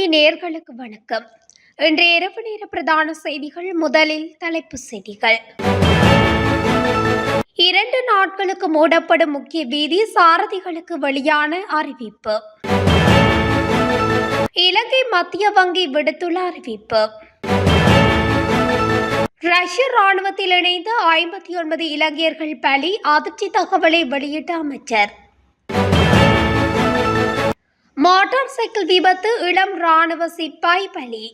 தமிழொலி நேர்களுக்கு வணக்கம். இன்றைய இரவு நேர பிரதான செய்திகள் முதலில் தலைப்பு செய்திகள். இரண்டு நாட்களுக்கு மூடப்படும் முக்கிய வீதி சாரதிகளுக்கு வெளியான அறிவிப்பு. இலங்கை மத்திய வங்கி விடுத்துள்ள அறிவிப்பு. ரஷ்ய ராணுவத்தில் இணைந்த ஐம்பத்தி ஒன்பது இலங்கையர்கள் பலி அதிர்ச்சி தகவலை வெளியிட்ட அமைச்சர். மோட்டார் சைக்கிள் விபத்து இளம் ராணுவ சிப்பாய் பலி.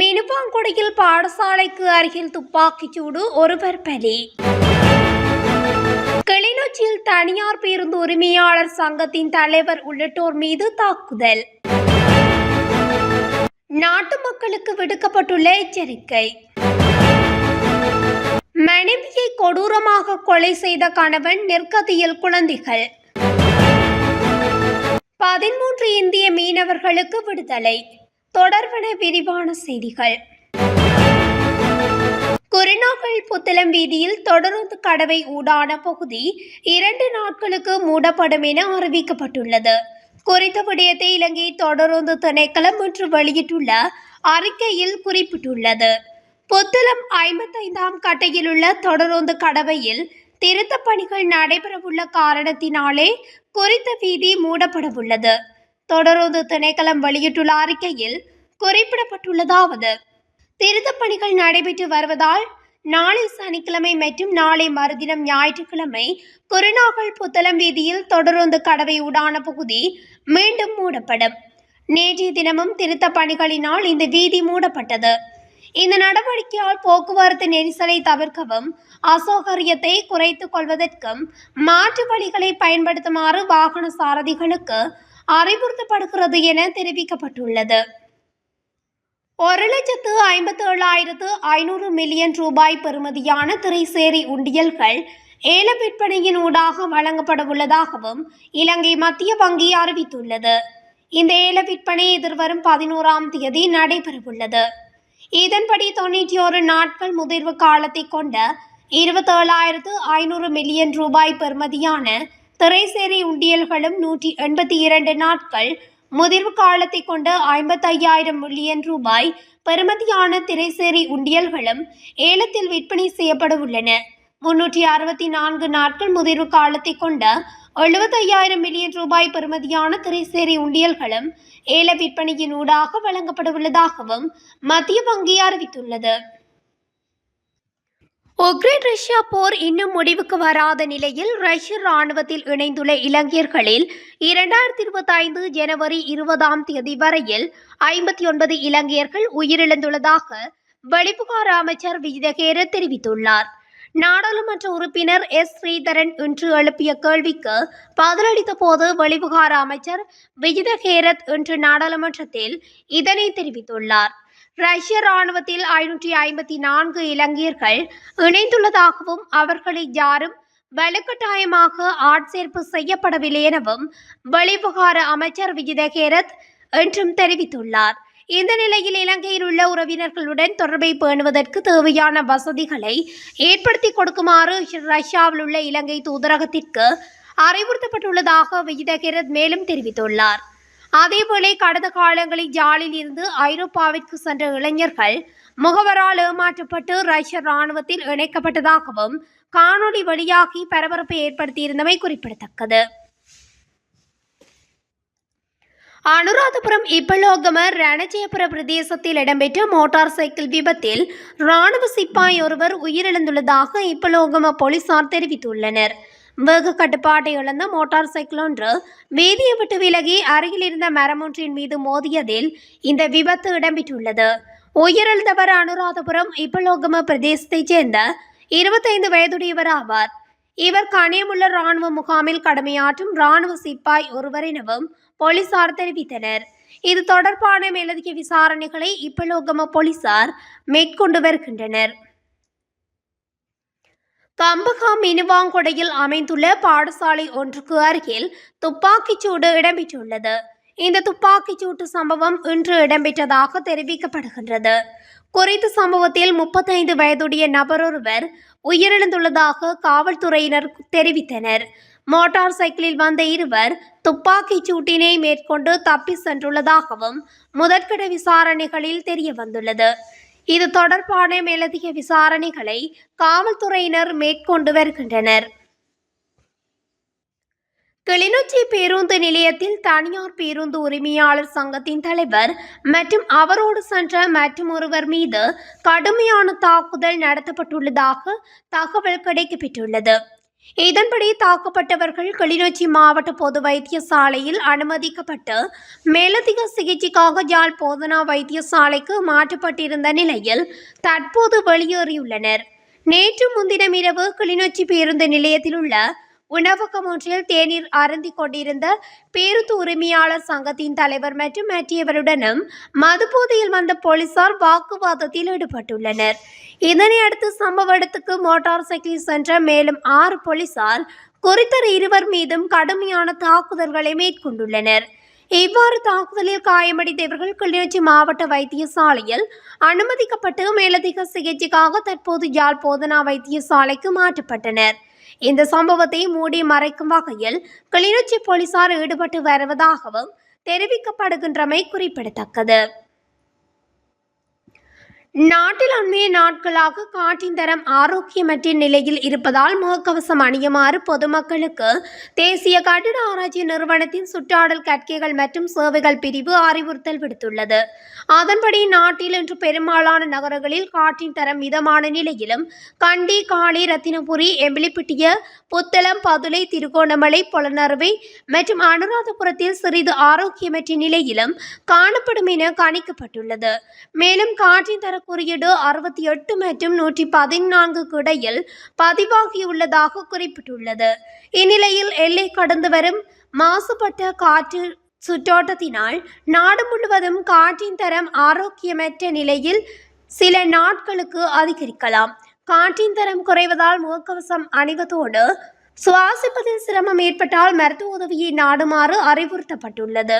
மினுபாங்குடியில் பாடசாலைக்கு அருகில் துப்பாக்கிச் சூடு ஒருவர் பலி. கிளிநொச்சியில் தனியார் பேருந்து உரிமையாளர் சங்கத்தின் தலைவர் உள்ளிட்டோர் மீது தாக்குதல். நாட்டு மக்களுக்கு விடுக்கப்பட்டுள்ள எச்சரிக்கை. மனைவியை கொடூரமாக கொலை செய்த கணவன் நெற்கதியில் குழந்தைகள். பதிமூன்று இந்திய மீனவர்களுக்கு விடுதலை. தொடர்பன விரிவான செய்திகள். குருநாகல் புத்தளம் வீதியில் தொடருந்து கடவை ஊடான பகுதி இரண்டு நாட்களுக்கு மூடப்படும் என அறிவிக்கப்பட்டுள்ளது. குறித்த விடயத்தை இலங்கை தொடருந்து திணைக்களம் இன்று வெளியிட்டுள்ள அறிக்கையில் குறிப்பிட்டுள்ளது. புத்தளம் ஐம்பத்தைந்தாம் கட்டையில் உள்ள தொடருந்து கடவையில் திருத்த பணிகள் நடைபெறவுள்ள காரணத்தினாலே குறித்த வீதி மூடப்படவுள்ளது. தொடருந்து திணைக்களம் வெளியிட்டுள்ள அறிக்கையில் குறிப்பிடப்பட்டுள்ளதாவது திருத்த பணிகள் நடைபெற்று வருவதால் நாளை சனிக்கிழமை மற்றும் நாளை மறுதினம் ஞாயிற்றுக்கிழமை குருநாகல் புத்தளம் வீதியில் தொடருந்து கடவை உடான பகுதி மீண்டும் மூடப்படும். நேற்றைய தினமும் திருத்த பணிகளினால் இந்த வீதி மூடப்பட்டது. இந்த நடவடிக்கையால் போக்குவரத்து நெரிசலை தவிர்க்கவும் அசௌகரியத்தை குறைத்துக் கொள்வதற்கும் மாற்று வழிகளை பயன்படுத்துமாறு வாகன சாரதிகளுக்கு அறிவுறுத்தப்படுகிறது என தெரிவிக்கப்பட்டுள்ளது. ஒரு லட்சத்து ஐம்பத்து ஏழாயிரத்து ஐநூறு மில்லியன் ரூபாய் பெறுமதியான திரைசேரி உண்டியல்கள் ஏல விற்பனையின் ஊடாக வழங்கப்பட உள்ளதாகவும் இலங்கை மத்திய வங்கி அறிவித்துள்ளது. இந்த ஏல விற்பனை எதிர்வரும் பதினோராம் தேதி நடைபெறவுள்ளது. இதன்படி தொண்ணூற்றி ஒரு நாட்கள் முதிர்வு காலத்தை கொண்ட இருபத்தேழாயிரத்து ஐநூறு மில்லியன் ரூபாய் பெறுமதியான திரைசேரி உண்டியல்களும் நூற்றி எண்பத்தி இரண்டு நாட்கள் முதிர்வு காலத்தை கொண்ட ஐம்பத்தையாயிரம் மில்லியன் ரூபாய் பெறுமதியான திரைசேரி உண்டியல்களும் ஏலத்தில் விற்பனை செய்யப்பட உள்ளன முன்னூற்றி அறுபத்தி நான்கு நாட்கள் முதிர்வு காலத்தை கொண்ட எழுபத்தையாயிரம் மில்லியன் ரூபாய் பெறுமதியான திரைசேரி உண்டியல்களும் ஏல விற்பனையின் ஊடாக வழங்கப்பட உள்ளதாகவும் மத்திய வங்கி அறிவித்துள்ளது. உக்ரைன் ரஷ்யா போர் இன்னும் முடிவுக்கு வராத நிலையில் ரஷ்ய ராணுவத்தில் இணைந்துள்ள இலங்கையர்களில் இரண்டாயிரத்தி இருபத்தி ஐந்து ஜனவரி இருபதாம் தேதி வரையில் ஐம்பத்தி ஒன்பது இலங்கையர்கள் உயிரிழந்துள்ளதாக வெளிப்புகார அமைச்சர் விஜயகேர தெரிவித்துள்ளார். நாடாளுமன்ற உறுப்பினர் எஸ். ஸ்ரீதரன் இன்று எழுப்பிய கேள்விக்கு பதிலளித்த போது வெளிவிகார அமைச்சர் விஜித ஹேரத் இன்று நாடாளுமன்றத்தில் இதனை தெரிவித்துள்ளார். ரஷ்ய ராணுவத்தில் ஐநூற்றி ஐம்பத்தி நான்கு இலங்கையர்கள் இணைந்துள்ளதாகவும் அவர்களை யாரும் வலுக்கட்டாயமாக ஆட்சேர்ப்பு செய்யப்படவில்லை எனவும் வெளிவிவகார அமைச்சர் விஜித ஹேரத் என்றும் தெரிவித்துள்ளார். இந்த நிலையில் இலங்கையில் உள்ள உறவினர்களுடன் தொடர்பை பேணுவதற்கு தேவையான வசதிகளை ஏற்படுத்தி கொடுக்குமாறு ரஷ்யாவில் உள்ள இலங்கை தூதரகத்திற்கு அறிவுறுத்தப்பட்டுள்ளதாக விஜிதகிரத் மேலும் தெரிவித்துள்ளார். அதேபோல கடந்த காலங்களில் ஜாலில் இருந்து ஐரோப்பாவிற்கு சென்ற இளைஞர்கள் முகவரால் ஏமாற்றப்பட்டு ரஷ்ய ராணுவத்தில் இணைக்கப்பட்டதாகவும் காணொளி வழியாகி பரபரப்பை ஏற்படுத்தியிருந்தமை குறிப்பிடத்தக்கது. அனுராதபுரம் இப்பலோகம ரணஜயபுர பிரதேசத்தில் இடம்பெற்ற மோட்டார் சைக்கிள் விபத்தில் ராணுவ சிப்பாய் ஒருவர் உயிரிழந்துள்ளதாக இப்பலோகம போலீசார் தெரிவித்துள்ளனர். வேக கட்டுப்பாட்டை இழந்த மோட்டார் சைக்கிள் ஒன்று வீதியை விட்டு விலகி அருகில் இருந்த மரமொன்றின் மீது மோதியதில் இந்த விபத்து இடம்பெற்றுள்ளது. உயிரிழந்தவர் அனுராதபுரம் இப்பலோகம பிரதேசத்தைச் சேர்ந்த இருபத்தைந்து வயதுடையவர் ஆவார். இவர் கனியமுள்ள ராணுவ முகாமில் கடமையாற்றும் ராணுவ சிப்பாய் ஒருவர் எனவும் போலீசார் தெரிவித்தனர். இது தொடர்பான மேலதிக விசாரணைகளை இப்பலோகம போலீசார் மேற்கொண்டு வருகின்றனர். கம்பகம் மினுவாங்கொடையில் அமைந்துள்ள பாடசாலை ஒன்றுக்கு அருகில் துப்பாக்கிச் சூடு இடம்பெற்றுள்ளது. இந்த துப்பாக்கிச் சூட்டு சம்பவம் இன்று இடம்பெற்றதாக தெரிவிக்கப்படுகின்றது. குறித்த சம்பவத்தில் முப்பத்தைந்து வயதுடைய நபரொருவர் உயிரிழந்துள்ளதாக காவல்துறையினர் தெரிவித்தனர். மோட்டார் சைக்கிளில் வந்த இருவர் துப்பாக்கிச் சூட்டினை மேற்கொண்டு தப்பி சென்றுள்ளதாகவும் முதற்கட விசாரணைகளில் தெரிய வந்துள்ளது இது தொடர்பான மேலதிக விசாரணைகளை காவல்துறையினர் மேற்கொண்டு வருகின்றனர். கிளிநொச்சி பேருந்து நிலையத்தில் தனியார் பேருந்து உரிமையாளர் சங்கத்தின் தலைவர் மற்றும் அவரோடு சென்ற மற்றும் ஒருவர் மீது கடுமையான தாக்குதல் நடத்தப்பட்டுள்ளதாக தகவல் கிடைக்கப்பெற்றுள்ளது. இதன்படி தாக்கப்பட்டவர்கள் கிளிநொச்சி மாவட்ட பொது வைத்தியசாலையில் அனுமதிக்கப்பட்டு மேலதிக சிகிச்சைக்காக ஜாழ் போதனா வைத்தியசாலைக்கு மாற்றப்பட்டிருந்த நிலையில் தற்போது வெளியேறியுள்ளனர். நேற்று முன்தினம் இரவு கிளிநொச்சி பேருந்து நிலையத்தில் உள்ள உணவகம் ஒன்றில் தேநீர் அருந்தி கொண்டிருந்த பேருந்து உரிமையாளர் சங்கத்தின் தலைவர் மற்றும் மற்றவருடனும் மதுபோதையில் வந்த போலீசார் வாக்குவாதத்தில் ஈடுபட்டுள்ளனர். இதனை அடுத்து சம்பவ இடத்துக்கு மோட்டார் சைக்கிளில் சென்ற மேலும் ஆறு போலீசார் குறித்த இருவர் மீதும் கடுமையான தாக்குதல்களை மேற்கொண்டுள்ளனர். இவ்வாறு தாக்குதலில் காயமடைந்தவர்கள் கிளிநொச்சி மாவட்ட வைத்தியசாலையில் அனுமதிக்கப்பட்டு மேலதிக சிகிச்சைக்காக தற்போது யாழ் போதனா வைத்தியசாலைக்கு மாற்றப்பட்டனர். இந்த சம்பவத்தை மூடி மறைக்கும் வகையில் கிளிநொச்சி போலீசார் ஈடுபட்டு வருவதாகவும் தெரிவிக்கப்படுகின்றமை குறிப்பிடத்தக்கது. நாட்டில் அண்மைய நாட்களாக காற்றின் தரம் ஆரோக்கியமற்ற நிலையில் இருப்பதால் முகக்கவசம் அணியுமாறு பொதுமக்களுக்கு தேசிய கட்டிட ஆராய்ச்சி நிறுவனத்தின் சுற்றாடல் கற்கைகள் மற்றும் சேவைகள் பிரிவு அறிவுறுத்தல் விடுத்துள்ளது. அதன்படி நாட்டில் இன்று பெரும்பாலான நகரங்களில் காற்றின் தரம் மிதமான நிலையிலும் கண்டி காளி ரத்தினபுரி எம்பிலிப்பிட்டிய புத்தளம் பதுளை திருகோணமலை பொலனறுவை மற்றும் அனுராதபுரத்தில் சிறிது ஆரோக்கியமற்ற நிலையிலும் காணப்படும் என கணிக்கப்பட்டுள்ளது. மேலும் காற்றின் தர குறியீடு அறுபத்தி எட்டு மற்றும் நூற்றி பதினான்கு இடையில் பதிவாகியுள்ளதாக குறிப்பிட்டுள்ளது. இந்நிலையில் எல்லை கடந்து வரும் மாசுபட்ட காற்று சுற்றோட்டத்தினால் நாடு முழுவதும் காற்றின் தரம் ஆரோக்கியமற்ற நிலையில் சில நாட்களுக்கு அதிகரிக்கலாம். காற்றின் தரம் குறைவதால் முகக்கவசம் அணிவதோடு சுவாசிப்பதில் சிரமம் ஏற்பட்டால் மருத்துவ உதவியை நாடுமாறு அறிவுறுத்தப்பட்டுள்ளது.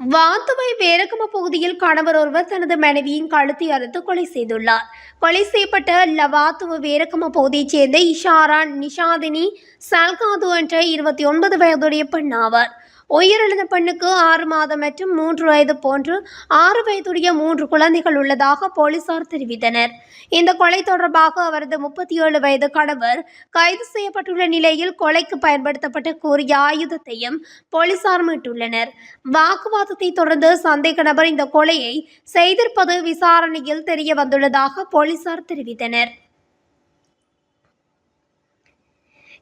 வாத்துவை வேரகம பகுதியில் கணவர் ஒருவர் தனது மனைவியின் கழுத்தை அறுத்து கொலை செய்துள்ளார். கொலை செய்யப்பட்ட லவாத்துவ வேரகம பகுதியைச் சேர்ந்த இஷாரா நிஷாதினி சல்காது என்ற இருபத்தி ஒன்பது வயதுடைய பெண் ஆவார். உயிரிழந்த பெண்ணுக்கு ஆறு மாதம் மற்றும் மூன்று வயது போன்று ஆறு வயதுடைய மூன்று குழந்தைகள் உள்ளதாக போலீசார் தெரிவித்தனர். இந்த கொலை தொடர்பாக அவரது முப்பத்தி ஏழு வயது கணவர் கைது செய்யப்பட்டுள்ள நிலையில் கொலைக்கு பயன்படுத்தப்பட்ட கூறிய ஆயுதத்தையும் போலீசார் மீட்டுள்ளனர். வாக்குவாதத்தை தொடர்ந்து சந்தேக நபர் இந்த கொலையை செய்திருப்பது விசாரணையில் தெரிய வந்துள்ளதாக போலீசார் தெரிவித்தனர்.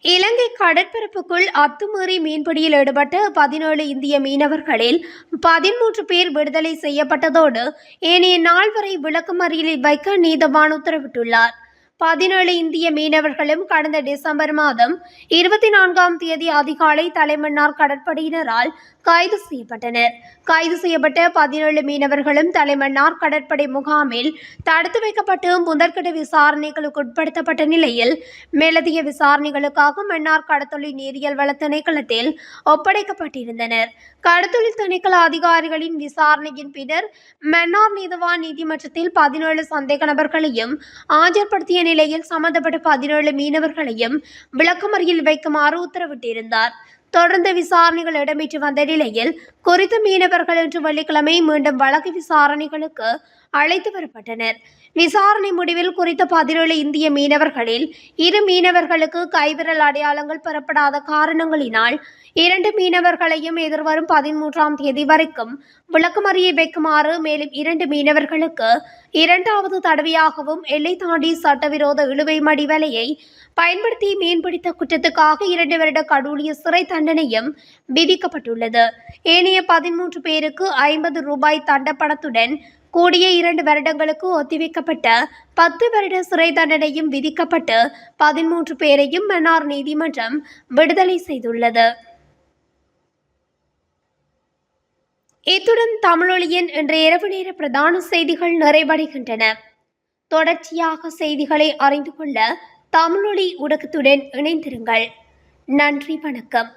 இலங்கை கடற்பரப்புக்குள் அத்துமீறி மீன்பிடியில் ஈடுபட்ட பதினேழு இந்திய மீனவர்களில் பதிமூன்று பேர் விடுதலை செய்யப்பட்டதோடு ஏனைய நால்வரை விளக்கமறியலில் வைக்க நீதவான் உத்தரவிட்டுள்ளார். பதினேழு இந்திய மீனவர்களும் கடந்த டிசம்பர் மாதம் இருபத்தி நான்காம் தேதி அதிகாலை தலைமன்னார் கடற்படையினரால் கைது செய்யப்பட்டனர். கைது செய்யப்பட்ட பதினேழு மீனவர்களும் தலைமன்னார் கடற்படை முகாமில் தடுத்து வைக்கப்பட்டு முதற்கட்ட விசாரணைகளுக்கு உட்படுத்தப்பட்ட நிலையில் மேலதிக விசாரணைகளுக்காக மன்னார் கடத்தொழில் நீரியல் வள திணைக்களத்தில் ஒப்படைக்கப்பட்டிருந்தனர். கடத்தொழில் திணைக்கள அதிகாரிகளின் விசாரணையின் பின்னர் மன்னார் நீதவான் நீதிமன்றத்தில் பதினேழு சந்தேக நபர்களையும் ஆஜர்படுத்திய நிலையில் சம்பந்தப்பட்ட பதினேழு மீனவர்களையும் விளக்கமறியில் வைக்குமாறு உத்தரவிட்டிருந்தார். தொடர்ந்து விசாரணைகள் இடம்பெற்று வந்த நிலையில் குறித்த மீனவர்கள் இன்று வெள்ளிக்கிழமை மீண்டும் வழக்கு விசாரணைகளுக்கு அழைத்து வரப்பட்டனர். விசாரணை முடிவில் குறித்த பதினேழு இந்திய மீனவர்களில் இரு மீனவர்களுக்கு கைவிரல் அடையாளங்கள் பெறப்படாத காரணங்களினால் இரண்டு மீனவர்களையும் எதிர்வரும் பதிமூன்றாம் தேதி வரைக்கும் விளக்கமறியை வைக்குமாறு மேலும் இரண்டு மீனவர்களுக்கு இரண்டாவது தடவையாகவும் எல்லை தாண்டி சட்டவிரோத இழுவை மடி வலையை பயன்படுத்தி மீன்பிடித்த குற்றத்துக்காக இரண்டு வருட கடூழிய சிறை தண்டனையும் விதிக்கப்பட்டுள்ளது. ஏனைய பதிமூன்று பேருக்கு ஐம்பது ரூபாய் தண்டப்பணத்துடன் கூடிய இரண்டு வருடங்களுக்கு ஒத்திவைக்கப்பட்ட பத்து வருட சிறை தண்டனையும் விதிக்கப்பட்டு பதிமூன்று பேரையும் மன்னார் நீதிமன்றம் விடுதலை செய்துள்ளது. இத்துடன் தமிழொலியின் இன்று இரவு நேர பிரதான செய்திகள் நிறைவடைகின்றன. தொடர்ச்சியாக செய்திகளை அறிந்து கொள்ள தமிழொலி ஊடகத்துடன் இணைந்திருங்கள். நன்றி வணக்கம்.